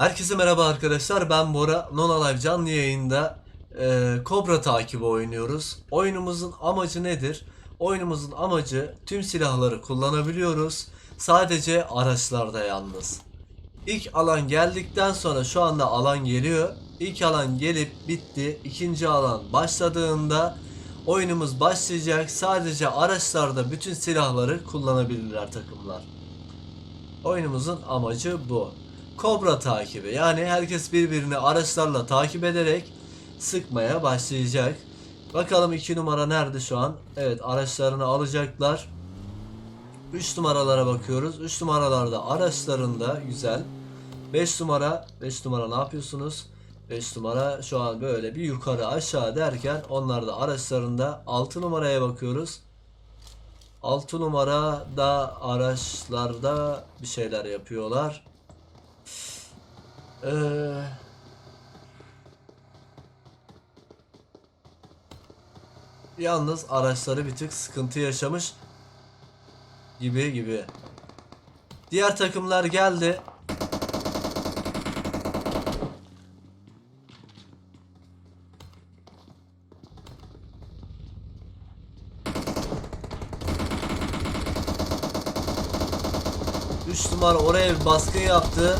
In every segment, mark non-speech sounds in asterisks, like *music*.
Herkese merhaba arkadaşlar ben Bora Nona Live canlı yayında e, Cobra takibi oynuyoruz. Oyunumuzun amacı nedir? Oyunumuzun amacı tüm silahları kullanabiliyoruz. Sadece araçlarda yalnız. İlk alan geldikten sonra şu anda alan geliyor. İlk alan gelip bitti. İkinci alan başladığında oyunumuz başlayacak. Sadece araçlarda bütün silahları kullanabilirler takımlar. Oyunumuzun amacı bu. Kobra takibi. Yani herkes birbirini araçlarla takip ederek sıkmaya başlayacak. Bakalım 2 numara nerede şu an? Evet araçlarını alacaklar. 3 numaralara bakıyoruz. 3 numaralarda araçlarında güzel. 5 numara 5 numara ne yapıyorsunuz? 5 numara şu an böyle bir yukarı aşağı derken onlar da araçlarında 6 numaraya bakıyoruz. 6 numara da araçlarda bir şeyler yapıyorlar. Ee, yalnız araçları bir tık sıkıntı yaşamış gibi gibi. Diğer takımlar geldi. Üç numara oraya bir baskın yaptı.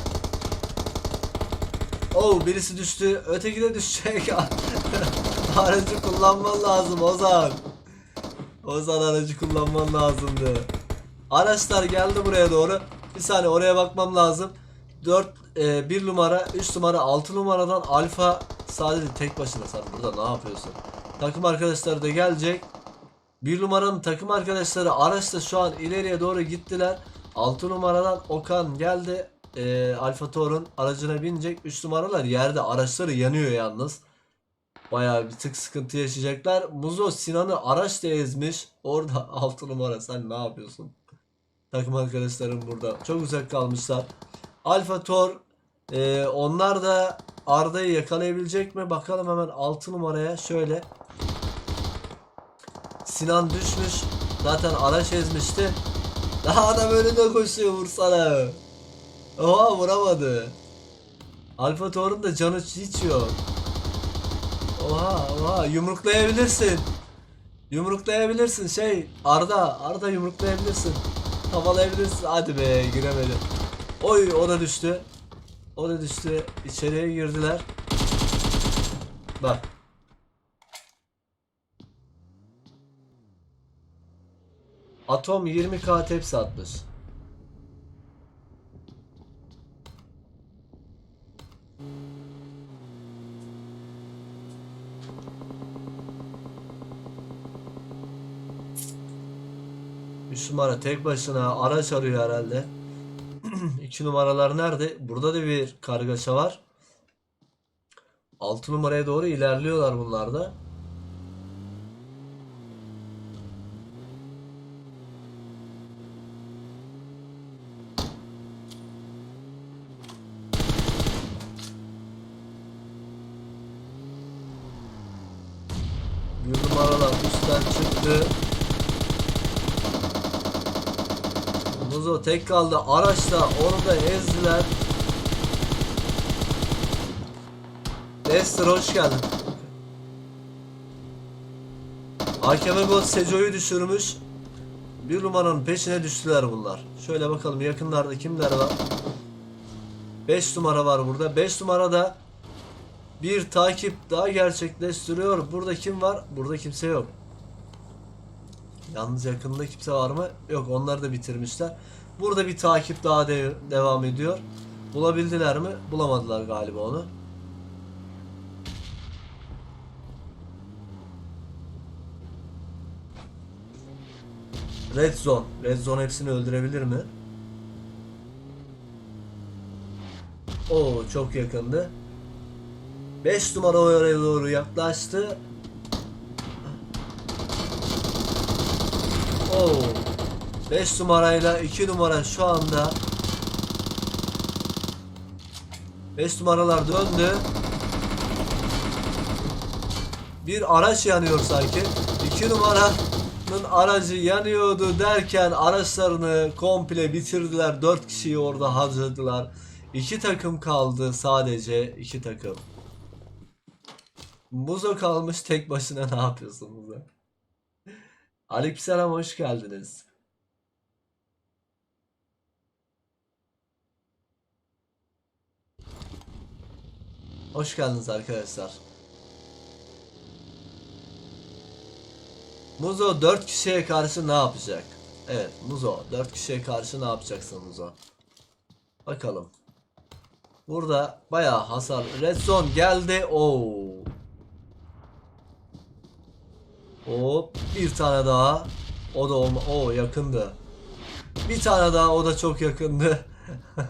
Oh birisi düştü. Öteki de düşecek. *laughs* aracı kullanman lazım Ozan. Ozan aracı kullanman lazımdı. Araçlar geldi buraya doğru. Bir saniye oraya bakmam lazım. 4 1 numara, 3 numara, 6 numaradan Alfa sadece tek başına sen burada ne yapıyorsun? Takım arkadaşları da gelecek. 1 numaranın takım arkadaşları araçla şu an ileriye doğru gittiler. 6 numaradan Okan geldi. Ee, Alfa Taur'un aracına binecek. 3 numaralar yerde araçları yanıyor yalnız. Bayağı bir tık sıkıntı yaşayacaklar. Muzo Sinan'ı araçla ezmiş. Orada *laughs* 6 numara sen ne yapıyorsun? Takım arkadaşlarım burada. Çok uzak kalmışlar. Alfa Tor e, onlar da Arda'yı yakalayabilecek mi? Bakalım hemen 6 numaraya şöyle. Sinan düşmüş. Zaten araç ezmişti. Daha adam önünde koşuyor vursana. Oha vuramadı. Alfa Taur'un da canı hiç yok. Oha oha yumruklayabilirsin. Yumruklayabilirsin şey Arda Arda yumruklayabilirsin. Havalayabilirsin. Hadi be giremedi. Oy o da düştü. O da düştü. İçeriye girdiler. Bak. Atom 20k tepsi atmış. Numara tek başına araç arıyor herhalde. *clears throat* İki numaralar nerede? Burada da bir kargaşa var. Altı numaraya doğru ilerliyorlar bunlar da. Bir numaralar üstten çıktı. Muzo tek kaldı. Araçla onu da ezdiler. Lester hoş geldin. Hakeme gol Seco'yu düşürmüş. Bir numaranın peşine düştüler bunlar. Şöyle bakalım yakınlarda kimler var. 5 numara var burada. 5 numarada bir takip daha gerçekleştiriyor. Burada kim var? Burada kimse yok. Yalnız yakında kimse var mı? Yok onlar da bitirmişler. Burada bir takip daha de- devam ediyor. Bulabildiler mi? Bulamadılar galiba onu. Red Zone. Red Zone hepsini öldürebilir mi? Oo çok yakındı. 5 numara oraya doğru yaklaştı. Oo. 5 numarayla 2 numara şu anda 5 numaralar döndü. Bir araç yanıyor sanki. 2 numaranın aracı yanıyordu derken araçlarını komple bitirdiler. 4 kişiyi orada harcadılar. İki takım kaldı sadece iki takım. Muzo kalmış tek başına ne yapıyorsun Muzo? Aleykümselam hoş geldiniz. Hoş geldiniz arkadaşlar. Muzo 4 kişiye karşı ne yapacak? Evet Muzo 4 kişiye karşı ne yapacaksın Muzo? Bakalım. Burada bayağı hasar. Red zone geldi. Oo. Hop bir tane daha. O da olma. O yakındı. Bir tane daha o da çok yakındı. *laughs*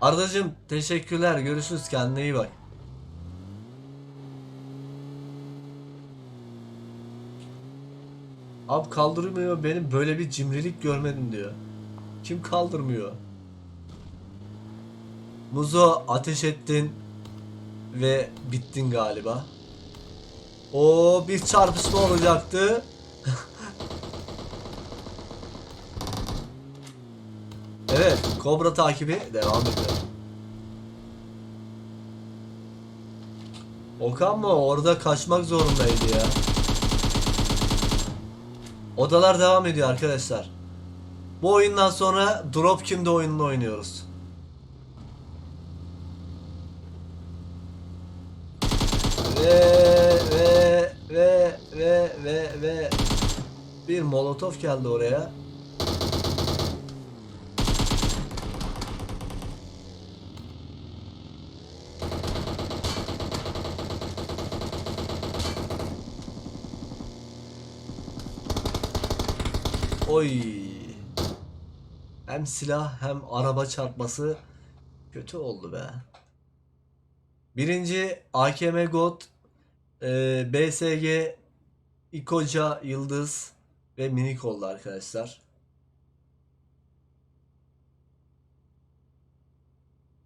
Ardacığım teşekkürler. Görüşürüz. Kendine iyi bak. Abi kaldırmıyor benim böyle bir cimrilik görmedim diyor. Kim kaldırmıyor? Muzo ateş ettin ve bittin galiba. O bir çarpışma olacaktı. *laughs* evet, Kobra takibi devam ediyor. Okan mı orada kaçmak zorundaydı ya. Odalar devam ediyor arkadaşlar. Bu oyundan sonra Drop Kim'de oyununu oynuyoruz. Ve ve ve ve ve ve bir molotof geldi oraya. Oy. Hem silah hem araba çarpması kötü oldu be. Birinci AKM God, e, BSG, İkoca, Yıldız ve Minik oldu arkadaşlar.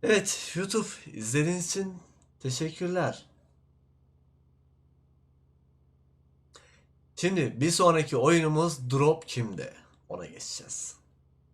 Evet YouTube izlediğiniz için teşekkürler. Şimdi bir sonraki oyunumuz Drop Kim'de. Ona geçeceğiz.